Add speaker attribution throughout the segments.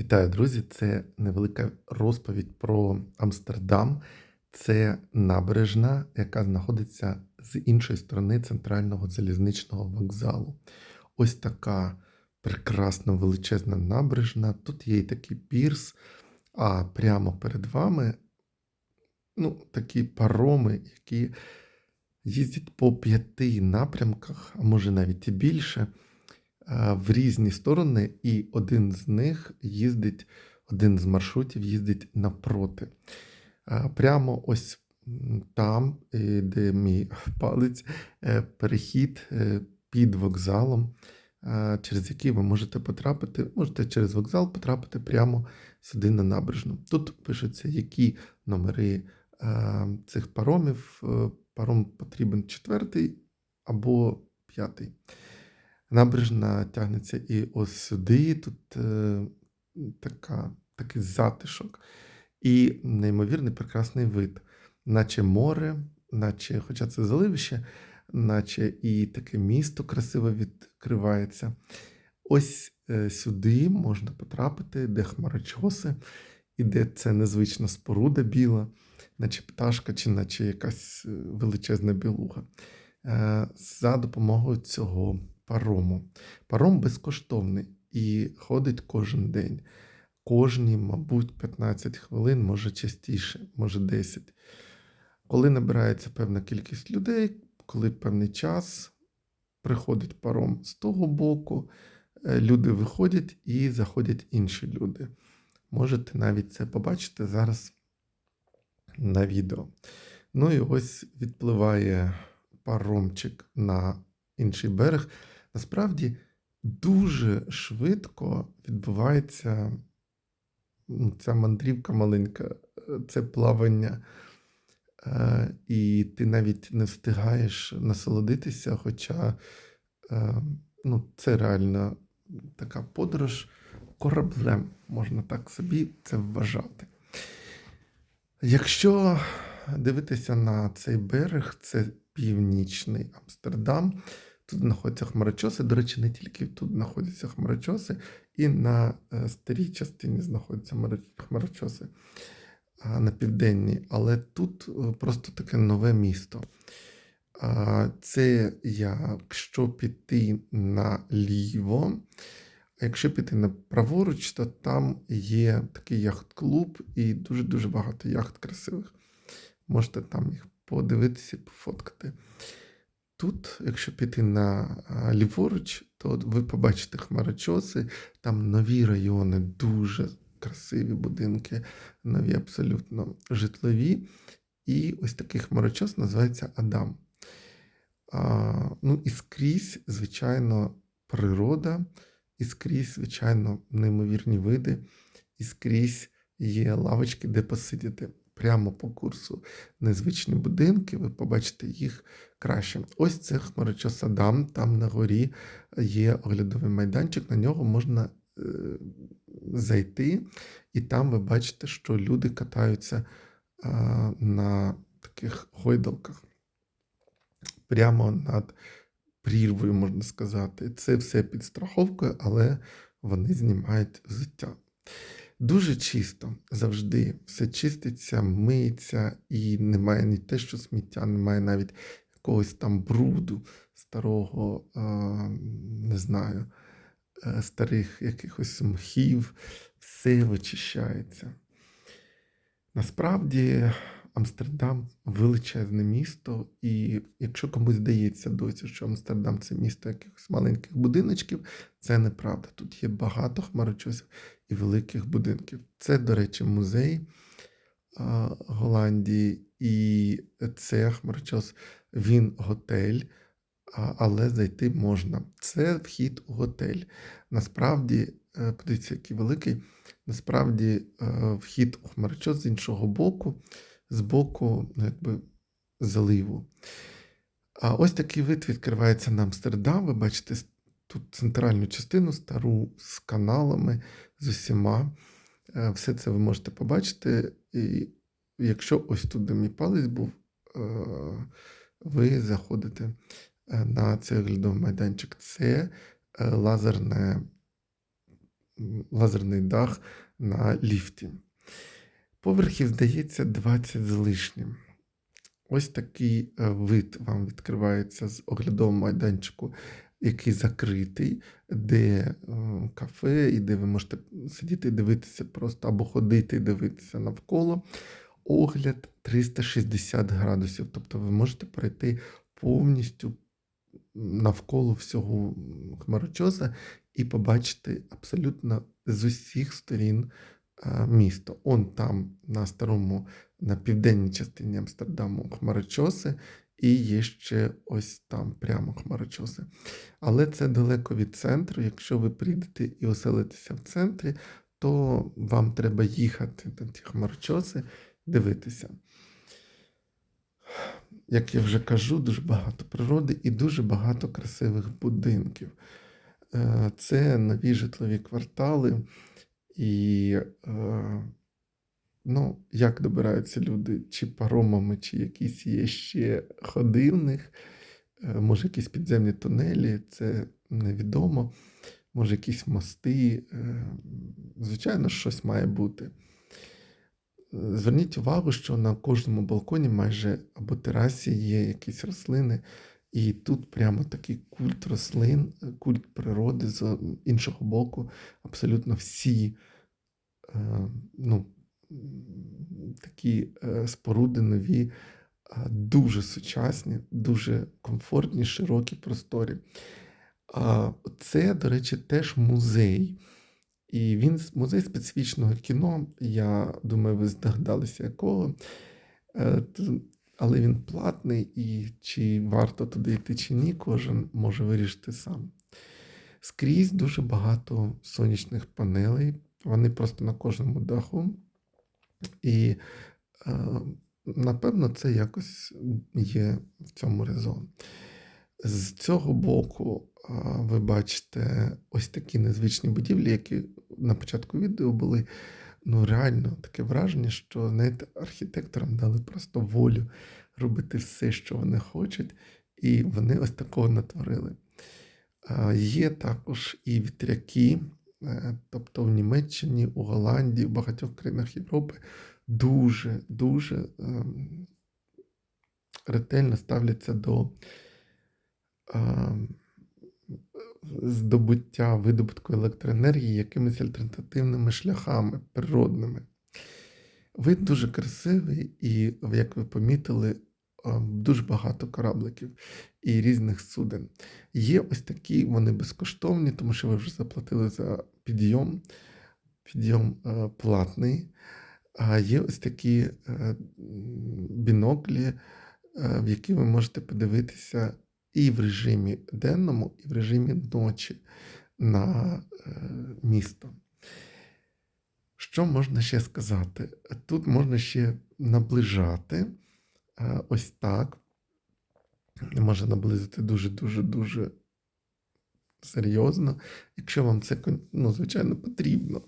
Speaker 1: Вітаю, друзі! Це невелика розповідь про Амстердам. Це набережна, яка знаходиться з іншої сторони центрального залізничного вокзалу. Ось така прекрасна величезна набережна. Тут є і такий пірс, а прямо перед вами ну, такі пароми, які їздять по п'яти напрямках, а може навіть і більше в різні сторони, і один з них їздить, один з маршрутів їздить навпроти. Е, Прямо ось там, е, де мій палець, е, перехід е, під вокзалом, е, через який ви можете потрапити, можете через вокзал потрапити прямо сюди на набережну. Тут пишуться, які номери е, цих паромів. Е, Паром потрібен четвертий або п'ятий. Набережна тягнеться і ось сюди. Тут е, така, такий затишок і неймовірний прекрасний вид, наче море, наче, хоча це заливище, наче і таке місто красиво відкривається. Ось е, сюди можна потрапити, де хмарочоси, і де це незвична споруда біла, наче пташка, чи наче якась е, величезна білуга. Е, За допомогою цього парому. Паром безкоштовний і ходить кожен день. Кожні, мабуть, 15 хвилин, може частіше, може 10. Коли набирається певна кількість людей, коли певний час приходить паром з того боку, е, люди виходять і заходять інші люди. Можете навіть це побачити зараз на відео. Ну і ось відпливає паромчик на інший берег. Насправді дуже швидко відбувається ця мандрівка маленька, е, це плавання. Е, І ти навіть не встигаєш насолодитися, хоча е, ну, це реально така подорож кораблем, можна так собі це вважати. Якщо дивитися на цей берег, це північний Амстердам. Тут знаходяться хмарочоси. До речі, не тільки тут знаходяться хмарочоси, і на е, старій частині знаходяться хмарочоси на південній. Але тут е, просто таке нове місто. Це якщо піти наліво, а якщо піти на праворуч, то там є такий яхт-клуб і дуже-дуже багато яхт красивих. Можете там їх подивитися, і пофоткати. Тут, якщо піти на ліворуч, то ви побачите хмарочоси, там нові райони, дуже красиві будинки, нові абсолютно житлові. І ось такий хмарочос називається Адам. А, ну і скрізь, звичайно, природа, і скрізь, звичайно, неймовірні види, і скрізь є лавочки, де посидіти. Прямо по курсу незвичні будинки, ви побачите їх краще. Ось це хмарочос Адам, там на горі є оглядовий майданчик, на нього можна е, зайти, і там ви бачите, що люди катаються е, на таких гойдалках прямо над прірвою, можна сказати. Це все під страховкою, але вони знімають взуття. Дуже чисто завжди все чиститься, миється, і немає ні те, що сміття, немає навіть якогось там бруду старого, не знаю, е, старих якихось мхів, все вичищається. Насправді Амстердам величезне місто, і якщо комусь здається досі, що Амстердам це місто якихось маленьких будиночків, це неправда. Тут є багато хмарочосів і великих будинків. Це, до речі, музей Голландії, і це хмарочос, він готель, але зайти можна. Це вхід у готель. Насправді, е, подивіться, який великий. Насправді, е, вхід у хмарочос з іншого боку, з боку, ну, якби заливу. А ось такий вид відкривається на Амстердам. Ви бачите тут центральну частину, стару з каналами, з усіма. Е, Все це ви можете побачити. І якщо ось тут, де мій палець був, е, ви заходите е, на цей оглядовий майданчик. Це лазерне лазерний дах на ліфті. Поверхів, здається, 20 з лишнім. Ось такий вид вам відкривається з оглядового майданчику, який закритий, де е, кафе, і де ви можете сидіти і дивитися просто або ходити і дивитися навколо. Огляд 360 градусів. Тобто ви можете пройти повністю навколо всього хмарочоса і побачити абсолютно з усіх сторін е, місто. Он там на старому, на південній частині Амстердаму хмарочоси, і є ще ось там прямо хмарочоси. Але це далеко від центру. Якщо ви прийдете і оселитеся в центрі, то вам треба їхати на ті хмарочоси, дивитися. Як я вже кажу, дуже багато природи і дуже багато красивих будинків. Е, Це нові житлові квартали, і е, ну, як добираються люди, чи паромами, чи якісь є ще ходи в них, е, може, якісь підземні тунелі, це невідомо, може, якісь мости. е, Звичайно, щось має бути. Зверніть увагу, що на кожному балконі майже або терасі є якісь рослини, і тут прямо такий культ рослин, е, культ природи з іншого боку, абсолютно всі е, ну, такі е, споруди нові, дуже сучасні, дуже комфортні, широкі, просторі. А, Це, до речі, теж музей. І він музей специфічного кіно. Я думаю, ви здогадалися якого. Е, Але він платний, і чи варто туди йти, чи ні, кожен може вирішити сам. Скрізь дуже багато сонячних панелей, вони просто на кожному даху. І е, напевно це якось є в цьому резон. З цього боку а, ви бачите ось такі незвичні будівлі, які на початку відео були ну, реально таке враження, що знаєте, архітекторам дали просто волю робити все, що вони хочуть, і вони ось такого натворили. Є також і вітряки, е, тобто в Німеччині, у Голландії, в багатьох країнах Європи дуже, дуже ем, ретельно ставляться до ем, здобуття видобутку електроенергії якимись альтернативними шляхами природними. Вид дуже красивий, і, як ви помітили, дуже багато корабликів і різних суден. Є ось такі, вони безкоштовні, тому що ви вже заплатили за підйом. Підйом е, платний. А є ось такі е, біноклі, е, в які ви можете подивитися і в режимі денному, і в режимі ночі на е, місто. Що можна ще сказати? Тут можна ще наближати е, ось так. Може наблизити дуже-дуже дуже серйозно, якщо вам це, ну, звичайно, потрібно.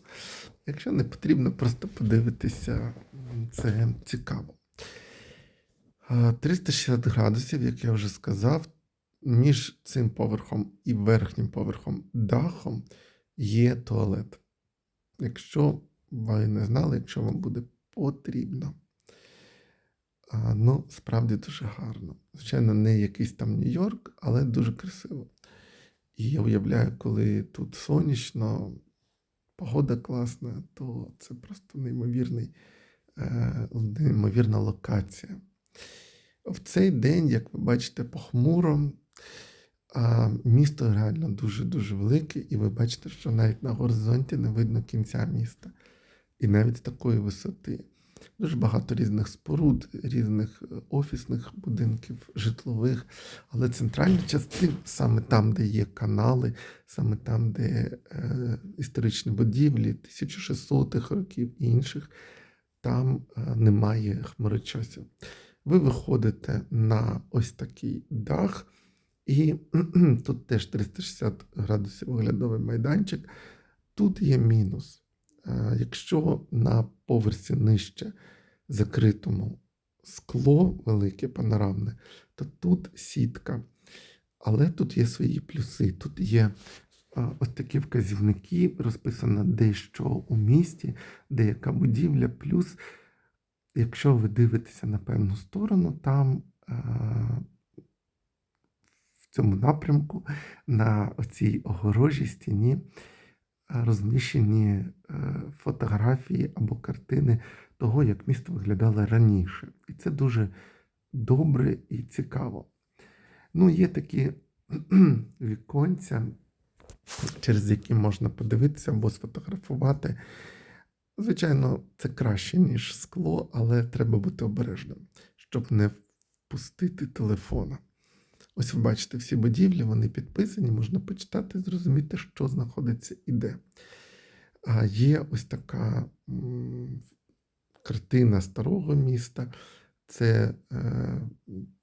Speaker 1: Якщо не потрібно, просто подивитися, це цікаво. 360 градусів, як я вже сказав, між цим поверхом і верхнім поверхом дахом є туалет. Якщо ви не знали, якщо вам буде потрібно. Ну, справді дуже гарно. Звичайно, не якийсь там Нью-Йорк, але дуже красиво. І я уявляю, коли тут сонячно, погода класна, то це просто неймовірний, е, неймовірна локація. В цей день, як ви бачите, похмуро, місто реально дуже-дуже велике, і ви бачите, що навіть на горизонті не видно кінця міста. І навіть з такої висоти. Дуже багато різних споруд, різних е, офісних будинків, житлових, але центральна частина, саме там, де є канали, саме там, де е, історичні будівлі 1600-х років і інших, там е, немає хмарочосів. Ви виходите на ось такий дах, і тут теж 360 градусів оглядовий майданчик. Тут є мінус. Е, Якщо на поверсі нижче закритому скло велике панорамне, то тут сітка. Але тут є свої плюси. Тут є е, ось такі вказівники, розписано де що у місті, де яка будівля. Плюс, якщо ви дивитеся на певну сторону, там е, в цьому напрямку на цій огорожій стіні розміщені е, фотографії або картини того, як місто виглядало раніше. І це дуже добре і цікаво. Ну, є такі віконця, через які можна подивитися або сфотографувати. Звичайно, це краще, ніж скло, але треба бути обережним, щоб не впустити телефона. Ось ви бачите всі будівлі, вони підписані, можна почитати, зрозуміти, що знаходиться і де. А є ось така картина старого міста. Це, е,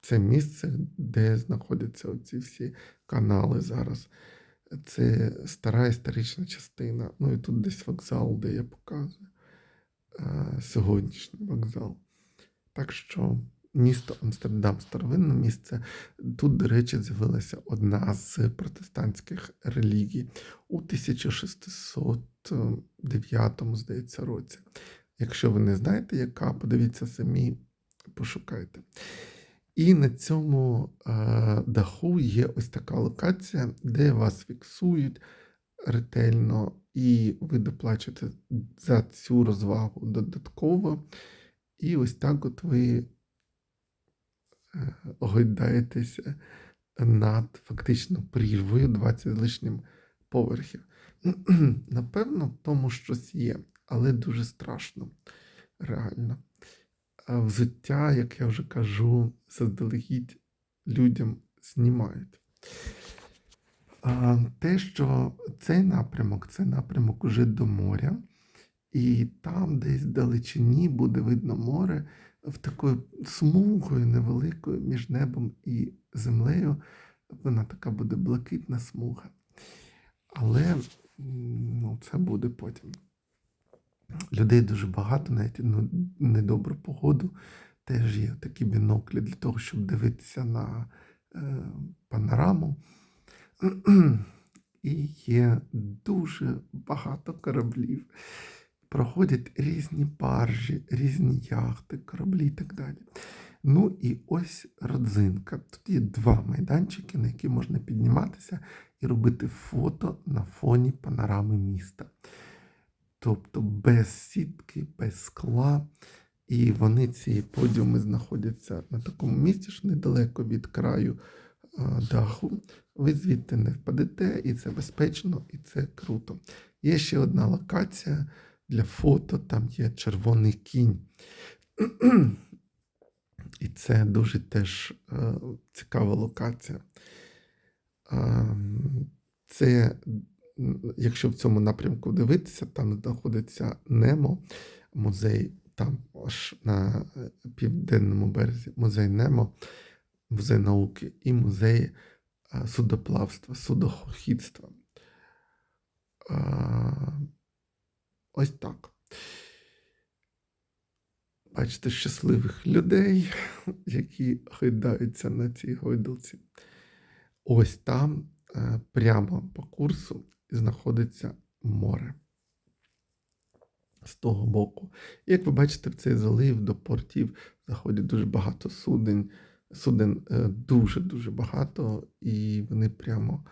Speaker 1: це місце, де знаходяться оці всі канали зараз. Це стара історична частина. Ну і тут десь вокзал, де я показую е, сьогоднішній вокзал. Так що місто Амстердам старовинне місце. Тут, до речі, з'явилася одна з протестантських релігій у 1609, здається, році. Якщо ви не знаєте, яка, подивіться самі, пошукайте. І на цьому е, даху є ось така локація, де вас фіксують ретельно, і ви доплачуєте за цю розвагу додатково. І ось так от ви гойдаєтеся над фактично прірвою 20 з лишнім поверхів. Напевно, в тому щось є, але дуже страшно, реально. А взуття, як я вже кажу, заздалегідь людям знімають. А, те, що цей напрямок це напрямок уже до моря, і там, десь вдалечині, буде видно море в такою смугою невеликою між небом і землею. Вона така буде блакитна смуга. Але ну, це буде потім. Людей дуже багато, навіть ну, недобру погоду. Теж є такі біноклі для того, щоб дивитися на е, панораму. І є дуже багато кораблів. Проходять різні баржі, різні яхти, кораблі і так далі. Ну і ось родзинка. Тут є два майданчики, на які можна підніматися і робити фото на фоні панорами міста. Тобто без сітки, без скла. І вони ці подіуми знаходяться на такому місці, що недалеко від краю даху. Ви звідти не впадете, і це безпечно, і це круто. Є ще одна локація для фото, там є червоний кінь. І це дуже теж е, цікава локація. Е, це, якщо в цьому напрямку дивитися, там знаходиться Немо, музей, там аж на південному березі, музей Немо, музей науки і музей е, судоплавства, судоходства. Е, ось так. Бачите щасливих людей, які гойдаються на цій гойдалці. Ось там, е, прямо по курсу, знаходиться море. З того боку. Як ви бачите, в цей залив до портів заходять дуже багато суден. Суден е, дуже-дуже багато, і вони прямо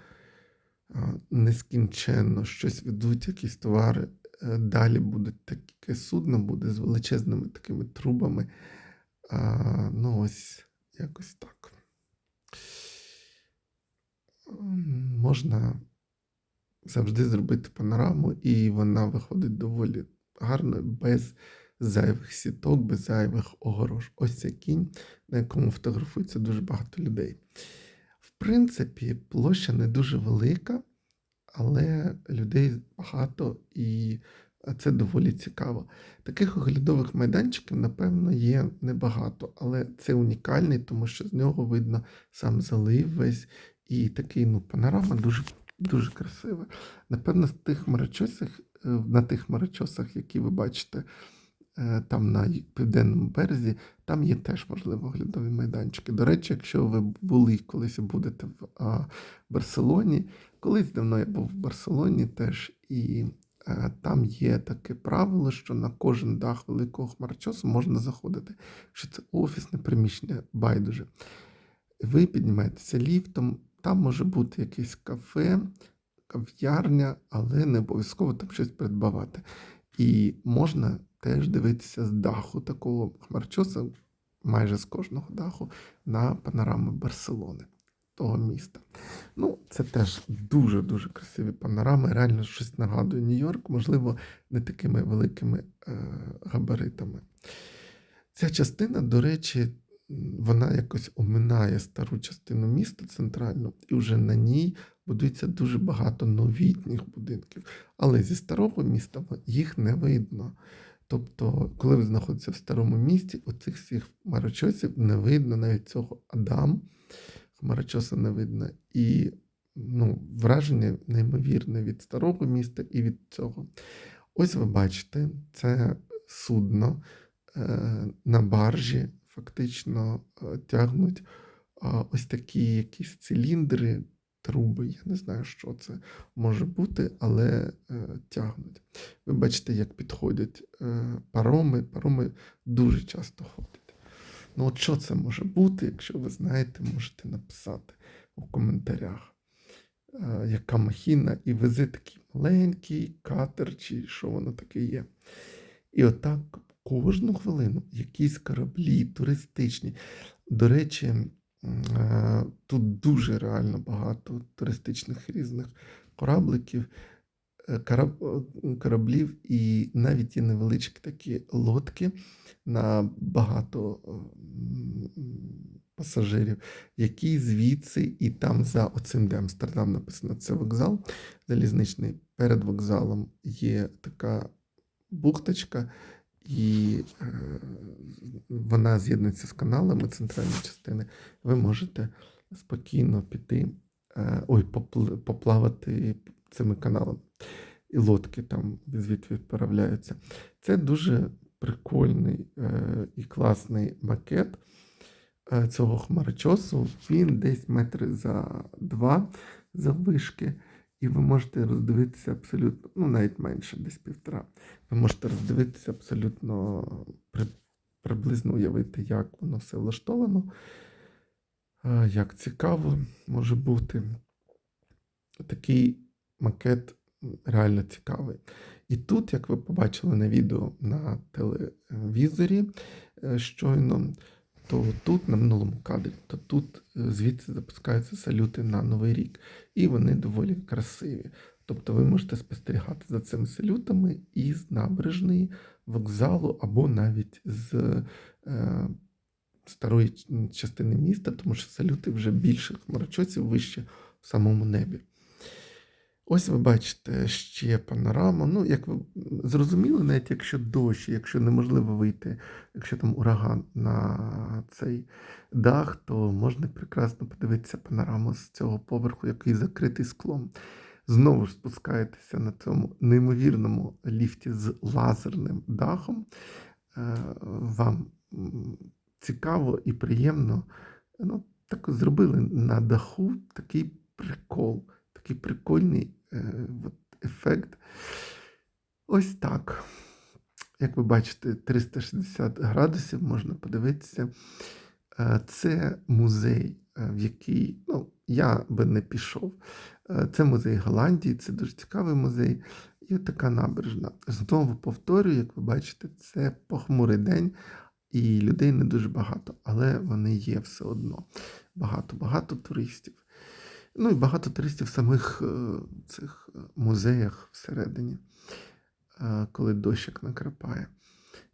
Speaker 1: нескінченно щось ведуть, якісь товари далі буде таке судно, буде з величезними такими трубами. А, Ну, ось якось так. Можна завжди зробити панораму, і вона виходить доволі гарно, без зайвих сіток, без зайвих огорож. Ось цей кінь, на якому фотографується дуже багато людей. В принципі, площа не дуже велика але людей багато і це доволі цікаво. Таких оглядових майданчиків, напевно, є небагато, але це унікальний, тому що з нього видно сам залив весь і такий ну, панорама дуже дуже красива. Напевно, з тих хмарочосах, е, на тих хмарочосах, які ви бачите е, там на південному березі, там є теж можливо оглядові майданчики. До речі, якщо ви були колись будете в Барселоні, колись давно я був в Барселоні теж, і е, там є таке правило, що на кожен дах великого хмарочосу можна заходити. Що це офісне приміщення, байдуже. Ви піднімаєтеся ліфтом, там може бути якесь кафе, кав'ярня, але не обов'язково там щось придбавати. І можна теж дивитися з даху такого хмарчоса, майже з кожного даху, на панораму Барселони, того міста. Ну, це теж дуже-дуже красиві панорами. Реально щось нагадує Нью-Йорк, можливо, не такими великими е, габаритами. Ця частина, до речі, вона якось оминає стару частину міста центральну, і вже на ній будується дуже багато новітніх будинків. Але зі старого міста їх не видно. Тобто, коли ви знаходитеся в старому місті, оцих всіх хмарочосів не видно, навіть цього Адам хмарочоса не видно. І ну, враження неймовірне від старого міста і від цього. Ось ви бачите, це судно е, на баржі фактично е, тягнуть а, ось такі якісь циліндри, труби. Я не знаю, що це може бути, але е, тягнуть. Ви бачите, як підходять е, пароми. Пароми дуже часто ходять. Ну, от що це може бути, якщо ви знаєте, можете написати у коментарях, е, яка махіна, і вези такий маленький катер, чи що воно таке є. І отак кожну хвилину якісь кораблі туристичні. До речі, е, тут дуже реально багато туристичних різних корабликів, кораблів, і навіть є невеличкі такі лодки на багато пасажирів, які звідси і там за оцим, де Амстердам написано, це вокзал залізничний. Перед вокзалом є така бухточка, і е, вона з'єднується з каналами центральної частини. Ви можете спокійно піти, е, ой, поплавати цими каналами. І лодки там звідти відправляються. Це дуже прикольний е, і класний макет е, цього хмарочосу. Він десь метри за два заввишки. І ви можете роздивитися абсолютно, ну навіть менше, десь півтора. Ви можете роздивитися абсолютно при, приблизно уявити, як воно все влаштовано, е, як цікаво може бути. Такий макет реально цікавий. І тут, як ви побачили на відео на телевізорі е, щойно, то тут, на минулому кадрі, то тут е, звідси запускаються салюти на Новий рік. І вони доволі красиві. Тобто ви можете спостерігати за цими салютами із набережної вокзалу або навіть з е, старої частини міста, тому що салюти вже більше хмарочосів вище в самому небі. Ось ви бачите ще панораму. Ну, як ви зрозуміли, навіть якщо дощ, якщо неможливо вийти, якщо там ураган на цей дах, то можна прекрасно подивитися панораму з цього поверху, який закритий склом. Знову ж спускаєтеся на цьому неймовірному ліфті з лазерним дахом. Е, Вам цікаво і приємно. Ну, так зробили на даху такий прикол, такий прикольний ефект. Ось так. Як ви бачите, 360 градусів можна подивитися. Е, Це музей, е, в який ну, я би не пішов. Е, Це музей Голландії, це дуже цікавий музей. І така набережна. Знову повторюю, як ви бачите, це похмурий день, і людей не дуже багато, але вони є все одно. Багато-багато туристів. Ну і багато туристів в самих е, цих е, музеях всередині, е, коли дощик накрапає.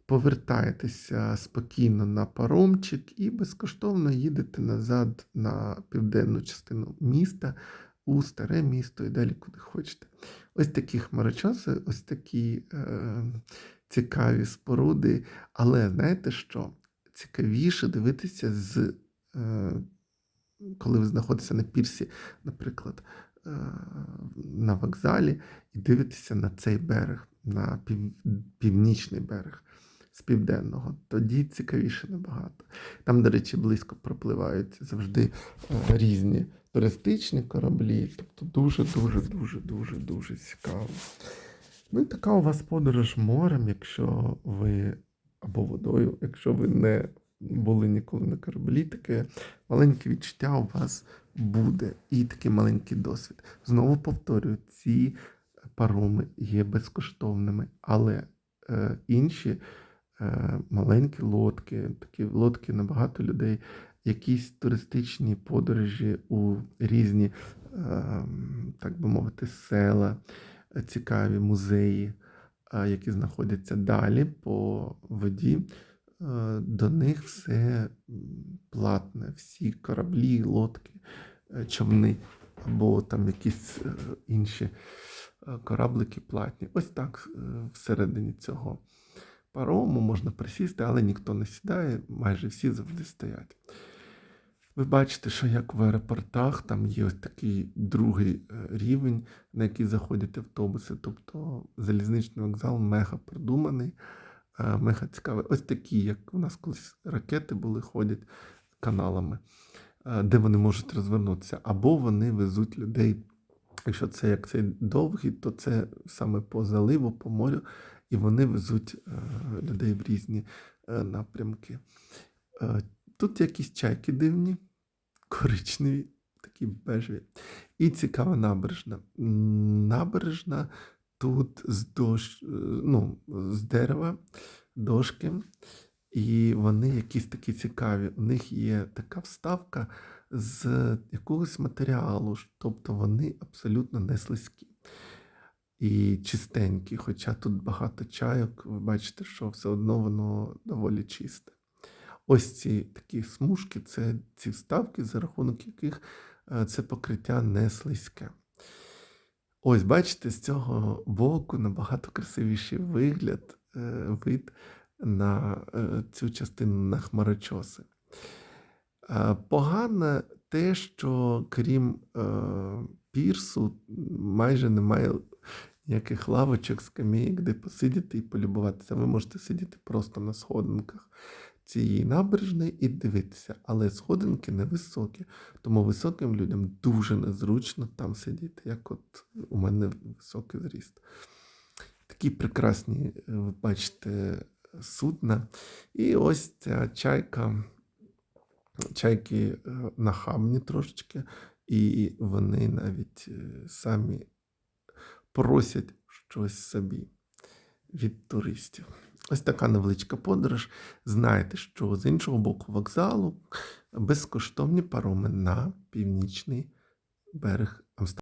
Speaker 1: Повертаєтеся спокійно на паромчик і безкоштовно їдете назад на південну частину міста, у старе місто і далі куди хочете. Ось такі хмарочоси, ось такі е, цікаві споруди. Але знаєте що? Цікавіше дивитися з. Е, коли ви знаходитеся на пірсі, наприклад, е, на вокзалі, і дивитеся на цей берег, на пів, північний берег. з південного. Тоді цікавіше набагато. Там, до речі, близько пропливають завжди е, різні туристичні кораблі. Тобто дуже, дуже, дуже, дуже, дуже цікаво. Ну і така у вас подорож морем, якщо ви або водою, якщо ви не були ніколи на кораблі, таке маленьке відчуття у вас буде і такий маленький досвід. Знову повторюю, ці пароми є безкоштовними, але е, інші е, маленькі лодки, такі лодки на багато людей, якісь туристичні подорожі у різні, е, так би мовити, села, цікаві музеї, е, які знаходяться далі по воді. Е, До них все платне, всі кораблі, лодки, е, човни або там якісь е, інші кораблики платні. Ось так всередині цього парому можна присісти, але ніхто не сідає, майже всі завжди стоять. Ви бачите, що як в аеропортах там є ось такий другий рівень, на який заходять автобуси. Тобто залізничний вокзал мега продуманий, мега цікавий. Ось такі, як у нас колись ракети були, ходять каналами, е, де вони можуть розвернутися, або вони везуть людей. Якщо це як цей довгий, то це саме по заливу, по морю, і вони везуть е, людей в різні е, напрямки. Е, Тут якісь чайки дивні, коричневі, такі бежеві. І цікава набережна. Набережна тут з, дощ, е, ну, з дерева, дошки, і вони якісь такі цікаві. У них є така вставка з якогось матеріалу, тобто вони абсолютно не слизькі. І чистенькі, хоча тут багато чайок, ви бачите, що все одно воно доволі чисте. Ось ці такі смужки це ці вставки, за рахунок яких е, це покриття не слизьке. Ось, бачите, з цього боку набагато красивіший вигляд, е, вид на е, цю частину на хмарочоси. Е, Погано те, що крім пірсу, майже немає ніяких лавочок, скамійок, де посидіти і полюбуватися. Ви можете сидіти просто на сходинках цієї набережної і дивитися, але сходинки невисокі, тому високим людям дуже незручно там сидіти, як от у мене високий зріст. Такі прекрасні, е, ви бачите, судна. І ось ця чайка, чайки е, нахабні трошечки, і вони навіть е, самі просять щось собі від туристів. Ось така невеличка подорож. Знайте, що з іншого боку вокзалу безкоштовні пароми на північний берег Амстердаму.